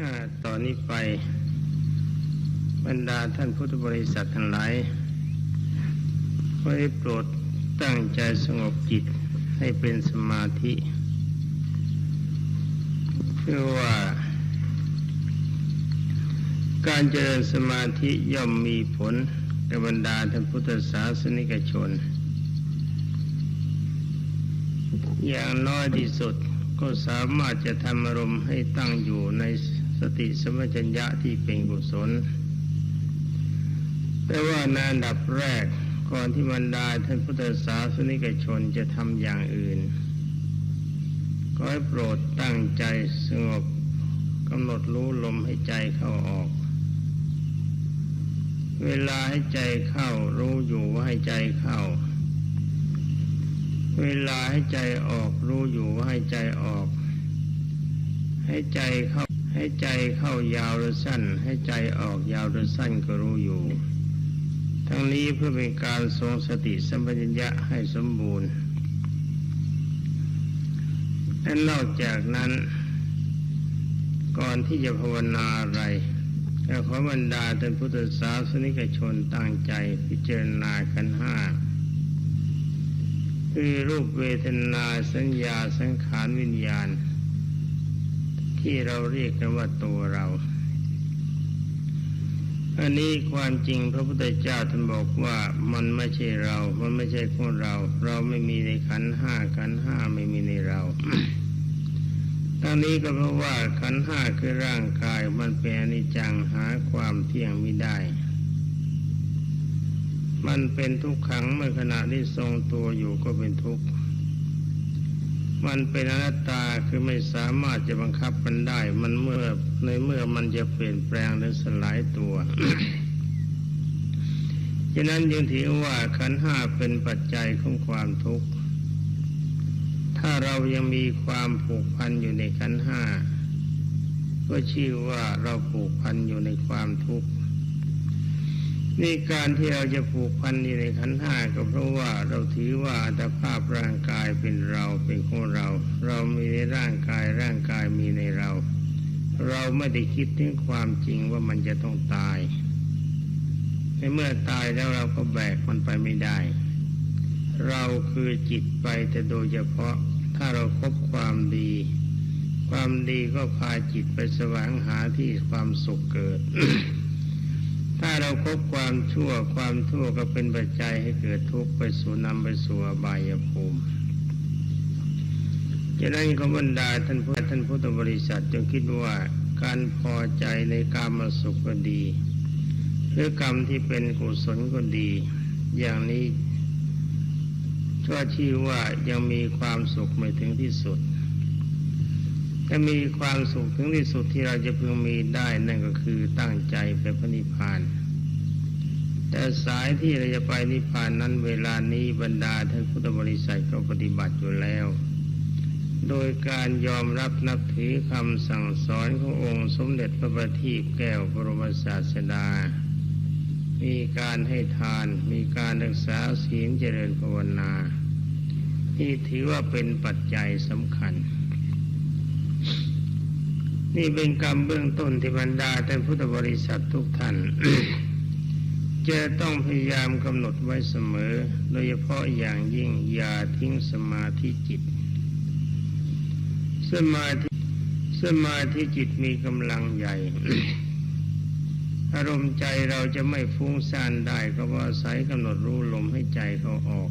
อ่าตอนนี้ไป บรรดาท่านพุทธบริษัททั้งหลายขอได้โปรดตั้งใจสงบจิตให้เป็นสมาธิเพื่อว่า การเจริญสมาธิย่อมมีผลแก่บรรดาท่านพุทธศาสนิกชน อย่างน้อยที่สุดก็สามารถจะทำอารมณ์ให้ตั้งอยู่ใน สติสมัชัญญะที่เป็นกุศล แต่ว่าในอันดับแรกก่อนที่บรรดาท่านพุทธศาสนิกชนจะทำอย่างอื่น ก็ให้โปรดตั้งใจสงบกำหนดรู้ลมให้ใจเข้าออก เวลาให้ใจเข้ารู้อยู่ว่าให้ใจเข้า เวลาให้ใจออกรู้อยู่ว่าให้ใจออก ให้ใจเข้า ให้ใจเข้ายาวหรือสั้น ให้ใจออกยาวหรือสั้นก็รู้อยู่ ทั้งนี้เพื่อเป็นการทรงสติสัมปชัญญะให้สมบูรณ์และนอกจากนั้น ก่อนที่จะภาวนาอะไรก็ขอบรรดาท่านพุทธศาสนิกชนตั้งใจพิจารณาขันห้าคือรูปเวทนาสัญญาสังขารวิญญาณ ที่เราเรียกกันว่าตัวเรา อันนี้ความจริงพระพุทธเจ้าท่านบอกว่ามันไม่ใช่เรา มันไม่ใช่ของเรา เราไม่มีในขันห้าขันห้าไม่มีในเราทั้งนี้ก็เพราะว่าขันห้าคือร่างกายมันเป็นอนิจจังหาความเที่ยงไม่ได้ มันเป็นทุกขังเมื่อขณะที่ทรงตัวอยู่ก็เป็นทุกข์ มันเป็นอนัตตาคือไม่สามารถจะบังคับมันได้ มันเมื่อในเมื่อมันจะเปลี่ยนแปลงหรือสลายตัวฉะนั้นจึงถือว่าขันห้าเป็นปัจจัยของความทุกข์ ถ้าเรายังมีความผูกพันอยู่ในขันห้า ก็ชื่อว่าเราผูกพันอยู่ในความทุกข์ นี่การที่เราจะผูกพันอยู่ในขันธ์ห้าก็เพราะว่าเราถือว่าอัตภาพร่างกายเป็นเราเป็นของเรา เรามีในร่างกายร่างกายมีในเรา เราไม่ได้คิดถึงความจริงว่ามันจะต้องตายในเมื่อตายแล้วเราก็แบกมันไปไม่ได้ เราคือจิตไปแต่โดยเฉพาะถ้าเราครบความดี ความดีก็พาจิตไปแสวงหาที่ความสุขเกิด ถ้าเราคบความชั่วความชั่วก็เป็นปัจจัยให้เกิดทุกข์ไปสู่นำไปสู่อบายภูมิฉะนั้นขบรรดาท่านผู้ท่านพุทธบริษัทจงคิดว่าการพอใจในกามสุขก็ดีหรือกรรมที่เป็นกุศลก็ดี อย่างนี้ก็ชื่อว่ายังมีความสุขไม่ถึงที่สุด ถ้ามีความสุขถึงที่สุดที่เราจะพึงมีได้นั่นก็คือตั้งใจไปพระนิพพานแต่สายที่เราจะไปนิพพานนั้นเวลานี้บรรดาท่านพุทธบริษัทก็ปฏิบัติอยู่แล้ว โดยการยอมรับนับถือคำสั่งสอนขององค์สมเด็จพระบัณฑิตแก้วบรมศาสดา มีการให้ทาน มีการรักษาศีลเจริญภาวนา ที่ถือว่าเป็นปัจจัยสำคัญ นี่เป็นกรรมเบื้องต้นที่บรรดาท่านพุทธบริษัททุกท่านจะต้องพยายามกำหนดไว้เสมอ โดยเฉพาะอย่างยิ่งอย่าทิ้งสมาธิจิต สมาธิสมาธิจิตมีกำลังใหญ่ อารมณ์ใจเราจะไม่ฟุ้งซ่านได้ก็เพราะอาศัยกำหนดรู้ลมให้ใจเขาออก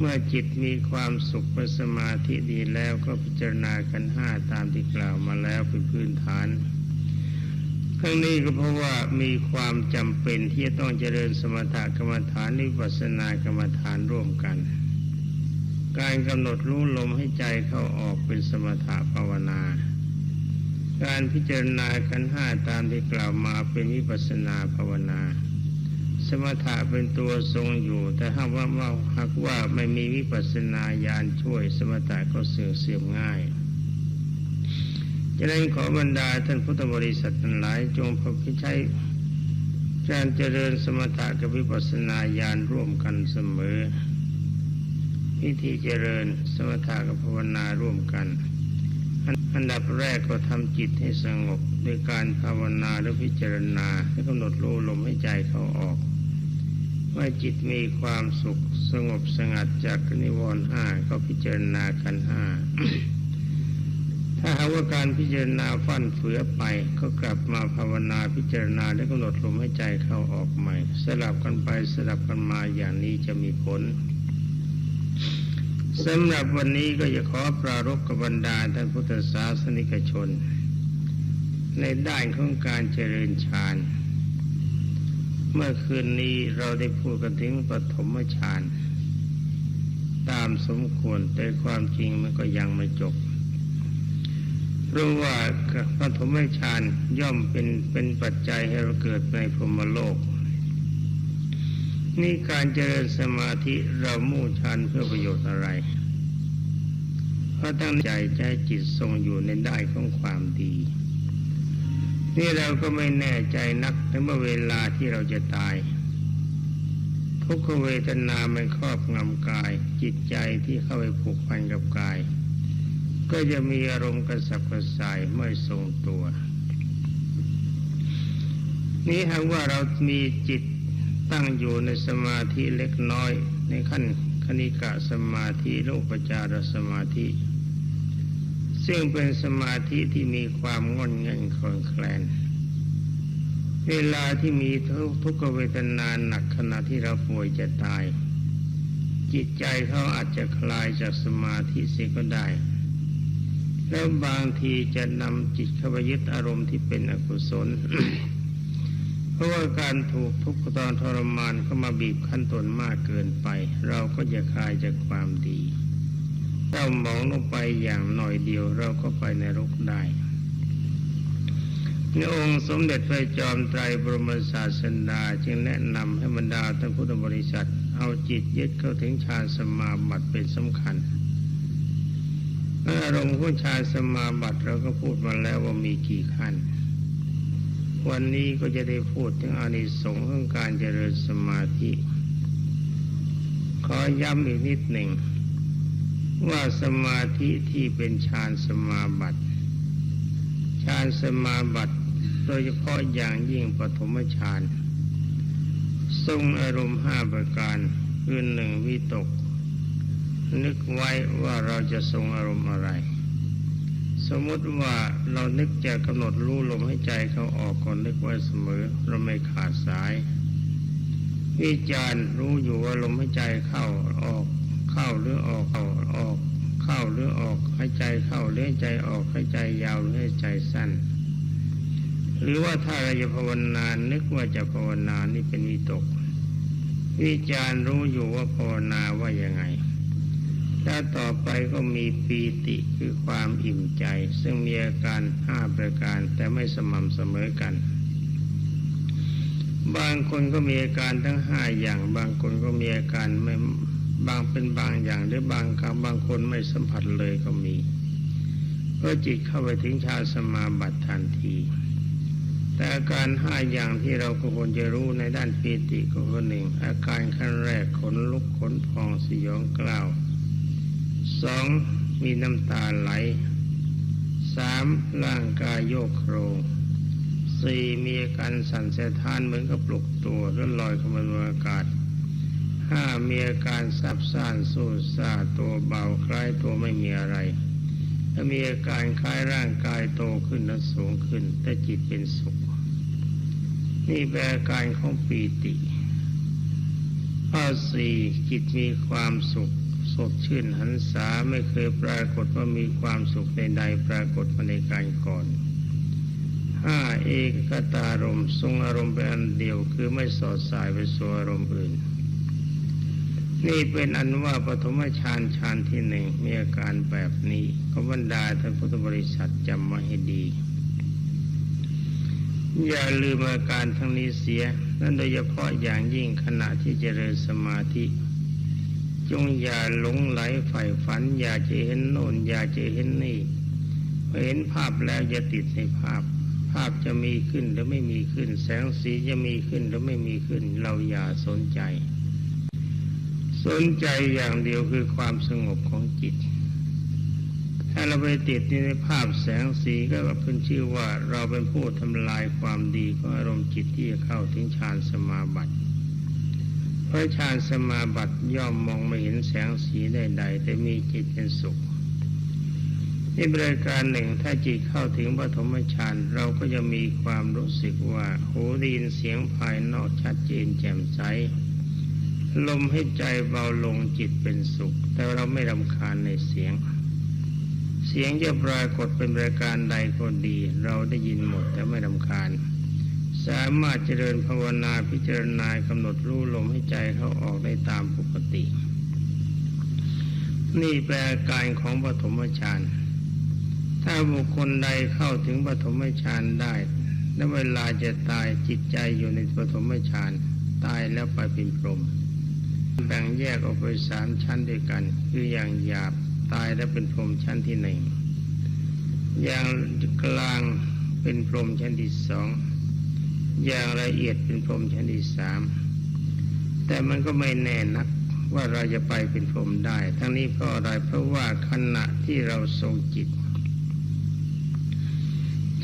เมื่อจิตมีความสุขเป็นสมาธิดีแล้วก็พิจารณากันห้าตามที่กล่าวมาแล้วเป็นพื้นฐานทั้งนี้ก็เพราะว่ามีความจำเป็นที่จะต้องเจริญสมถกรรมฐานนิพพานากรรมฐานร่วมกัน การกำหนดรู้ลมให้ใจเข้าออกเป็นสมถะภาวนา การพิจารณากันห้าตามที่กล่าวมาเป็นวิปัสสนาภาวนา สมถะเป็นตัวทรงอยู่ แต่หากว่าว่าหากว่าไม่มีวิปัสสนาญาณช่วย สมถะก็เสื่อมเสื่อมง่ายฉะนั้นขอบรรดาท่านพุทธบริษัททั้งหลายจงพพิใช้การเจริญสมถะกับวิปัสสนาญาณร่วมกันเสมอวิธีเจริญสมถะกับภาวนาร่วมกัน อันดับแรกก็ทำจิตให้สงบด้วยการภาวนาหรือพิจารณาให้กำหนดรู้ลมให้ใจเขาออก มื่อจิตมีความสุขสงบสงัดจากนิวรณ์ห้าก็พิจารณาขันห้าถ้าหากว่าการพิจารณาฟั่นเฟือไป ก็กลับมาภาวนาพิจารณาและกำหนดลมให้ใจเข้าออกใหม่ สลับกันไปสลับกันมาอย่างนี้จะมีผลสำหรับวันนี้ก็จะขอปรารภกับบรรดาท่านพุทธศาสนิกชน ในด้านของการเจริญฌาน เมื่อคืนนี้เราได้พูดกันถึงปฐมฌานตามสมควรแต่ความจริงมันก็ยังไม่จบเพราะว่าปฐมฌานย่อมเป็นเป็นปัจจัยให้เราเกิดในพรหมโลก นี่การเจริญสมาธิเรามุ่งฌานเพื่อประโยชน์อะไรเพราะตั้งใจให้จิตทรงอยู่ในได้ของความดี นี่เราก็ไม่แน่ใจนักในเมื่อเวลาที่เราจะตาย ทุกขเวทนามันครอบงำกาย จิตใจที่เข้าไปผูกพันกับกาย ก็จะมีอารมณ์กระสับกระส่ายไม่ทรงตัว นี้หากว่าเรามีจิตตั้งอยู่ในสมาธิเล็กน้อยในขั้นคณิกะสมาธิโลกปจารสมาธิ ซึ่งเป็นสมาธิที่มีความงอนเงันคลอนแคลน เวลาที่มีทุกทุกขเวทนานหนักขณะที่เราป่วยจะตาย จิตใจเขาอาจจะคลายจากสมาธิเสียก็ได้ แล้วบางทีจะนำจิตเข้าไปยึดอารมณ์ที่เป็นอกุศล เพราะว่าการถูกทุกข์ตอนทรมานเข้ามาบีบขั้นตนมากเกินไป เราก็จะคลายจากความดี เรามองลงไปอย่างหน่อยเดียวเราก็ไปในรกได้ในองค์สมเด็จพระจอมไตรบรมศาสดาจึงแนะนำให้บรรดาท่านพุทธบริษัท เอาจิตยึดเข้าถึงฌานสมาบัติเป็นสำคัญอารมณ์ของฌานสมาบัติเราก็พูดมาแล้วว่ามีกี่ขั้น วันนี้ก็จะได้พูดถึงอานิสงส์ของการเจริญสมาธิ ขอย้ำอีกนิดหนึ่ง ว่าสมาธิที่เป็นฌานสมาบัติฌานสมาบัติโดยเฉพาะอย่างยิ่งปฐมฌานทรงอารมณ์ห้าประการคือหนึ่งวิตก นึกไว้ว่าเราจะทรงอารมณ์อะไร สมมติว่าเรานึกจะกำหนดรู้ลมให้ใจเขาออกก่อนนึกไว้เสมอ เราไม่ขาดสาย วิจารณ์รู้อยู่ว่าลมให้ใจเข้าออก เข้าหรือออกเข้าออก เข้าหรือออกให้ใจเข้าหรือให้ใจออกให้ใจยาวหรือให้ใจสั้น หรือว่าถ้าเราจะภาวนานึกว่าจะภาวนานี่เป็นวิตก วิจารรู้อยู่ว่าภาวนาว่ายังไงแล้วต่อไปก็มีปีติคือความอิ่มใจ ซึ่งมีอาการห้าประการแต่ไม่สม่ำเสมอกัน บางคนก็มีอาการทั้งห้าอย่าง บางคนก็มีอาการไม่ บางเป็นบางอย่างหรือบางครั้งบางคนไม่สัมผัสเลยก็มีเพราะจิตเข้าไปถึงฌานสมาบัติทันที แต่อาการห้าอย่างที่เราก็ควรจะรู้ในด้านปีติก็คือหนึ่ง อาการขั้นแรกขนลุกขนพองสยองกล้าวสองมีน้ำตาไหลสามร่างกายโยกโครงสี่มีอาการสั่นสะท้านเหมือนกับปลุกตัวแล้วลอยเข้ามาบนอากาศ ห้ามีอาการซับซ่านสู้ซาตัวเบาคล้ายตัวไม่มีอะไรและมีอาการคล้ายร่างกายโตขึ้นและสูงขึ้น แต่จิตเป็นสุข นี่เป็นอาการของปีติข้อสี่จิตมีความสุขสดชื่นหันษาไม่เคยปรากฏว่ามีความสุขใดๆปรากฏมาในการก่อนห้าเอกตารมณ์ทรงอารมณ์เป็นอันเดียวคือไม่สอดสายไปสู่อารมณ์อื่น นี่เป็นอันว่าปฐมฌานฌานที่หนึ่งมีอาการแบบนี้ก็บรรดาท่านพุทธบริษัทจำมาให้ดี อย่าลืมอาการทั้งนี้เสีย นั่นโดยเฉพาะอย่างยิ่งขณะที่เจริญสมาธิ จงอย่าหลงไหลใฝ่ฝัน อย่าจะเห็นโน่นอย่าจะเห็นนี่พอเห็นภาพแล้วอย่าติดในภาพ ภาพจะมีขึ้นหรือไม่มีขึ้น แสงสีจะมีขึ้นหรือไม่มีขึ้น เราอย่าสนใจ สนใจอย่างเดียวคือความสงบของจิต ถ้าเราไปติดในภาพแสงสีก็ขึ้นชื่อว่าเราเป็นผู้ทำลายความดีของอารมณ์จิตที่จะเข้าถึงฌานสมาบัติ เพราะฌานสมาบัติย่อมมองไม่เห็นแสงสีใดๆแต่มีจิตเป็นสุขในบริการหนึ่งถ้าจิตเข้าถึงปฐมฌานเราก็จะมีความรู้สึกว่าหูได้ยินเสียงภายนอกชัดเจนแจ่มใส ลมให้ใจเบาลงจิตเป็นสุข แต่เราไม่รำคาญในเสียง เสียงจะปรากฏเป็นรายการใดก็ดี เราได้ยินหมดแต่ไม่รำคาญ สามารถเจริญภาวนาพิจารณากำหนดรู้ลมให้ใจเขาออกได้ตามปกติ นี่แปลาการของปฐมฌานถ้าบุคคลใดเข้าถึงปฐมฌานได้และเวลาจะตายจิตใจอยู่ในปฐมฌานตายแล้วไปเป็นพรหม แบ่งแยกออกไปสามชั้นด้วยกัน คืออย่างหยาบตายแล้วเป็นพรหมชั้นที่หนึ่งอย่างกลางเป็นพรหมชั้นที่สองอย่างละเอียดเป็นพรหมชั้นที่สามแต่มันก็ไม่แน่นักว่าเราจะไปเป็นพรหมได้ ทั้งนี้เพราะอะไรเพราะว่าขณะที่เราทรงจิต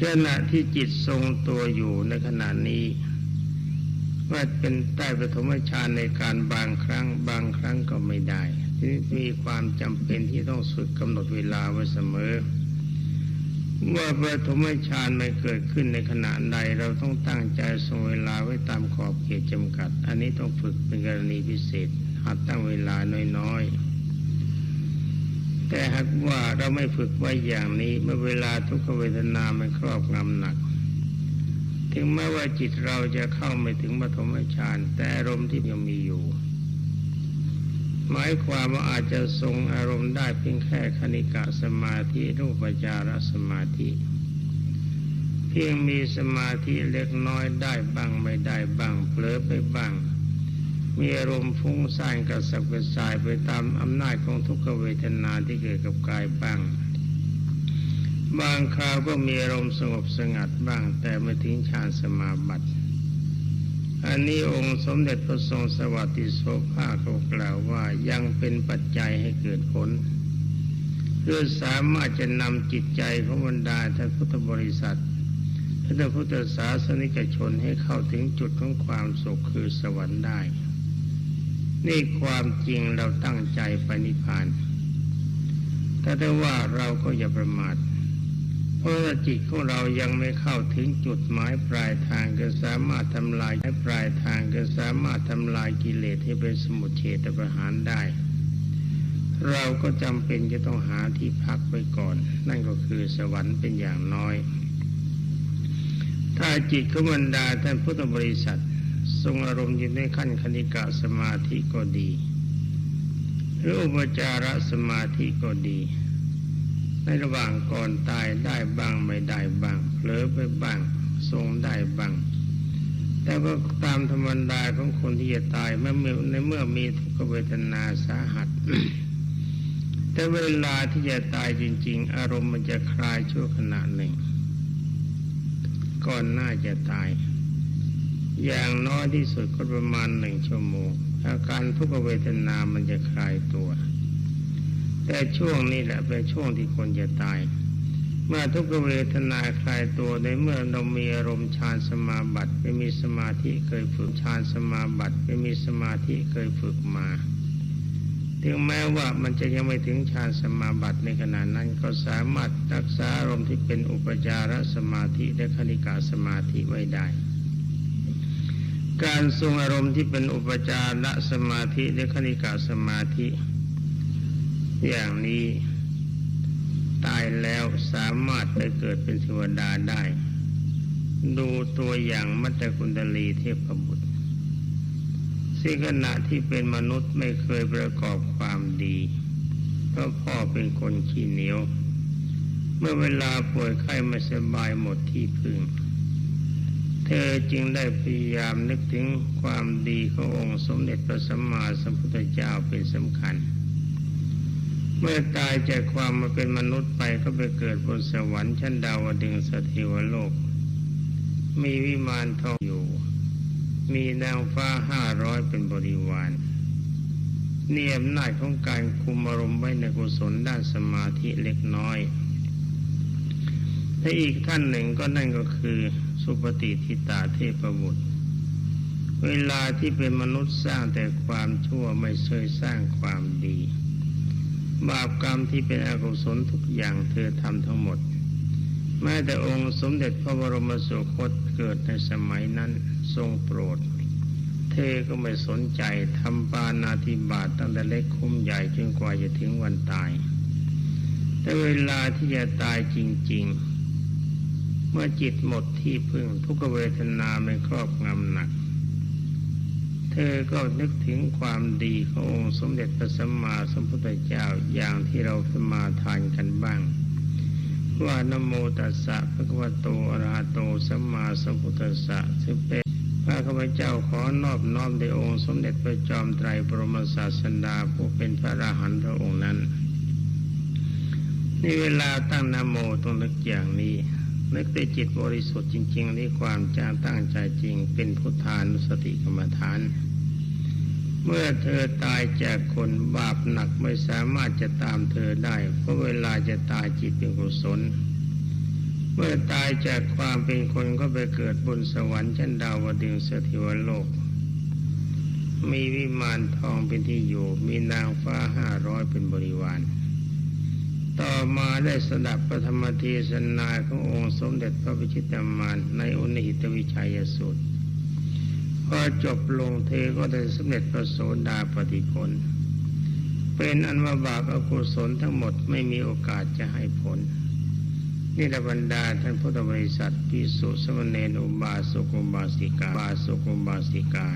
ขณะที่จิตทรงตัวอยู่ในขณะนี้ ว่าเป็นใต้ปฐมฌานในการบางครั้ง บางครั้งก็ไม่ได้ที่มีความจำเป็นที่ต้องสุดกำหนดเวลาไว้เสมอเมื่อปฐมฌานไม่เกิดขึ้นในขณะใดเราต้องตั้งใจทรงเวลาไว้ตามขอบเขตจำกัด อันนี้ต้องฝึกเป็นกรณีพิเศษหัดตั้งเวลาน้อยๆแต่หากว่าเราไม่ฝึกไว้อย่างนี้เมื่อเวลาทุกขเวทนามันครอบงำหนัก ถึงแม้ว่าจิตเราจะเข้าไม่ถึงปฐมฌานแต่อารมณ์ที่ยังมีอยู่ หมายความว่าอาจจะทรงอารมณ์ได้เพียงแค่คณิกะสมาธิรูปจารสมาธิ เพียงมีสมาธิเล็กน้อยได้บ้างไม่ได้บ้างเผลอไปบ้าง มีอารมณ์ฟุ้งซ่านกระสับกระส่ายไปตามอำนาจของทุกขเวทนาที่เกิดกับกายบ้าง บางคราวก็มีอารมณ์สงบสงัดบ้างแต่ไม่ถึงฌานสมาบัติอันนี้องค์สมเด็จพระทรงสวัสดิโสภาเขากล่าวว่ายังเป็นปัจจัยให้เกิดผลเพื่อสามารถจะนำจิตใจของบรรดาท่านพุทธบริษัทท่านพุทธศาสนิกชนให้เข้าถึงจุดของความสุขคือสวรรค์ได้ นี่ความจริงเราตั้งใจไปนิพพานแต่ว่าเราก็อย่าประมาท เพราะจิตของเรายังไม่เข้าถึงจุดหมายปลายทางก็สามารถทำลายปลายทางก็สามารถทำลายกิเลสให้เป็นสมุทเฉตประหารได้ เราก็จำเป็นจะต้องหาที่พักไว้ก่อน นั่นก็คือสวรรค์เป็นอย่างน้อย ถ้าจิตขบันดาท่านพุทธบริษัท ทรงอารมณ์อยู่ในขั้นคณิกะสมาธิก็ดี หรืออุปจารสมาธิก็ดี ในระหว่างก่อนตายได้บ้างไม่ได้บ้างเผลอไปบ้าง ทรงได้บ้าง แต่ว่าตามธรรมดาของคนที่จะตายเมื่อในเมื่อมีทุกขเวทนาสาหัส แต่เวลาที่จะตายจริง ๆ อารมณ์มันจะคลายชั่วขณะหนึ่ง ก่อนหน้าจะตาย อย่างน้อยที่สุดก็ประมาณหนึ่งชั่วโมงอาการทุกขเวทนามันจะคลายตัว แต่ช่วงนี้แหละเป็นช่วงที่คนจะตาย เมื่อทุกขเวทนาคลายตัวในเมื่อเรามีอารมณ์ฌานสมาบัติไปมีสมาธิเคยฝึกฌานสมาบัติไปมีสมาธิเคยฝึกมา ถึงแม้ว่ามันจะยังไม่ถึงฌานสมาบัติในขณะนั้นก็สามารถรักษาอารมณ์ที่เป็นอุปจารสมาธิและคณิกาสมาธิไว้ได้การทรงอารมณ์ที่เป็นอุปจารสมาธิและคณิกาสมาธิ อย่างนี้ตายแล้วสามารถไปเกิดเป็นเทวดาได้ ดูตัวอย่างมัตตกุณดลีเทพบุตรสิ่ขณะที่เป็นมนุษย์ไม่เคยประกอบความดี เพราะพ่อเป็นคนขี้เหนียว เมื่อเวลาป่วยไข้ไม่สบายหมดที่พึ่ง เธอจึงได้พยายามนึกถึงความดีขององค์สมเด็จพระสัมมาสัมพุทธเจ้าเป็นสำคัญเมื่อตายจากความมาเป็นมนุษย์ไปก็ไปเกิดบนสวรรค์ชั้นดาวดึงสถิวโลก มีวิมานทองอยู่ มีนางฟ้าห้าร้อยเป็นบริวารเนี่อำนาจของการคุมอารมณ์ไว้ในกุศลด้านสมาธิเล็กน้อยและอีกท่านหนึ่งก็นั่นก็คือสุปฏิทิตาเทพบุตร เวลาที่เป็นมนุษย์สร้างแต่ความชั่วไม่เคยสร้างความดี บาปกรรมที่เป็นอกุศลทุกอย่างเธอทำทั้งหมด แม้แต่องค์สมเด็จพระบรมสุคตเกิดในสมัยนั้นทรงโปรด เธอก็ไม่สนใจทำปานาธิบาตตั้งแต่เล็กคุ้มใหญ่จนกว่าจะถึงวันตาย แต่เวลาที่จะตายจริง ๆ เมื่อจิตหมดที่พึ่งทุกเวทนาไม่ครอบงำหนัก เธอก็นึกถึงความดีขององค์สมเด็จพระสัมมาสัมพุทธเจ้าอย่างที่เราสมาทานกันบ้าง ว่านโมตัสสะพระคัมโตอรหะโตสัมมาสัมพุทธัสสะซึ่งเป็นพระข้าพเจ้าขอนอบน้อมในองค์สมเด็จพระจอมไตรบรมศาสดาผู้เป็นพระอรหันต์พระองค์นั้นนี่เวลาตั้งนโมต้องนึกอย่างนี้นึกด้วยจิตบริสุทธิ์จริงๆด้วยความจางตั้งใจจริงเป็นพุทธานุสติกรรมฐาน เมื่อเธอตายจากคนบาปหนักไม่สามารถจะตามเธอได้ เพราะเวลาจะตายจิตเป็นกุศล เมื่อตายจากความเป็นคนก็ไปเกิดบนสวรรค์ชั้นดาวดึงสถิวโลก มีวิมานทองเป็นที่อยู่ มีนางฟ้าห้าร้อยเป็นบริวาร ต่อมาได้สดับปฐมเทศนาขององค์สมเด็จพระพิชิตามานในอุณหิตวิชัยสูตร อจบลงเธอก็ได้สำเร็จพระโสดาปฏิผลเป็นอันว่าบาปอกุศลทั้งหมดไม่มีโอกาสจะให้ผล นี่ระบรรดาท่านพุทธบริษัทพิสุสมณเณรอุบาสกอุบาสิกาบาสกอุบาสิกา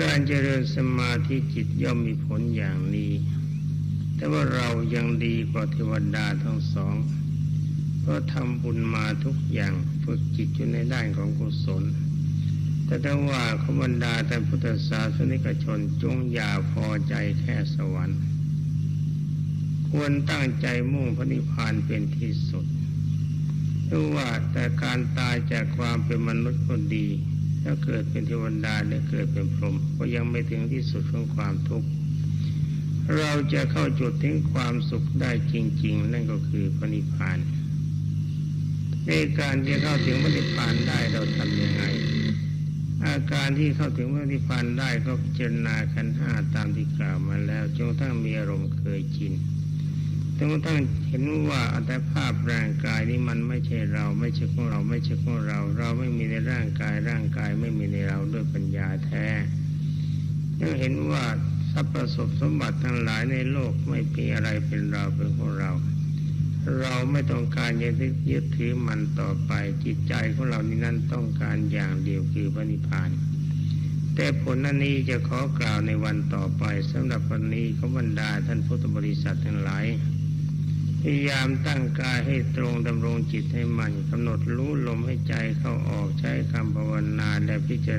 การเจริญสมาธิจิตย่อมมีผลอย่างนี้ แต่ว่าเรายังดีกว่าเทวดาทั้งสอง เพราะทำบุญมาทุกอย่างฝึกจิตอยู่ในด้านของกุศล แต่ถ้าว่าขบรรดาแต่พุทธศาสนิกชนจงอย่าพอใจแค่สวรรค์ ควรตั้งใจมุ่งพระนิพพานเป็นที่สุดเพราะว่าแต่การตายจากความเป็นมนุษย์ก็ดีถ้าเกิดเป็นเทวดาหรือเกิดเป็นพรหมก็ยังไม่ถึงที่สุดของความทุกข์เราจะเข้าจุดถึงความสุขได้จริง ๆ นั่นก็คือพระนิพพานในการจะเข้าถึงพระนิพพานได้เราทำยังไง อาการที่เข้าถึงพระนิพพานได้ก็พิจารณาขันห้าตามที่กล่าวมาแล้วจนกระทั่งมีอารมณ์เคยชินจนกระทั่งเห็นว่าอัตภาพร่างกายนี้มันไม่ใช่เรา ไม่ใช่ของเรา ไม่ใช่ของเรา เราไม่มีในร่างกายร่างกายไม่มีในเราด้วยปัญญาแท้ยังเห็นว่าทรัพย์ประสบสมบัติทั้งหลายในโลกไม่มีอะไรเป็นเราเป็นของเรา เราไม่ต้องการจะยึดถือมันต่อไปจิตใจของเรานี่นั้นต้องการอย่างเดียวคือพระนิพพาน แต่ผลนั้นนี้จะขอกล่าวในวันต่อไปสำหรับวันนี้ขบรรดาท่านพุทธบริษัททั้งหลายพยายามตั้งกายให้ตรงดำรงจิตให้มันกำหนดรู้ลมให้ใจเข้าออกใช้คำภาวนาและพิจารณา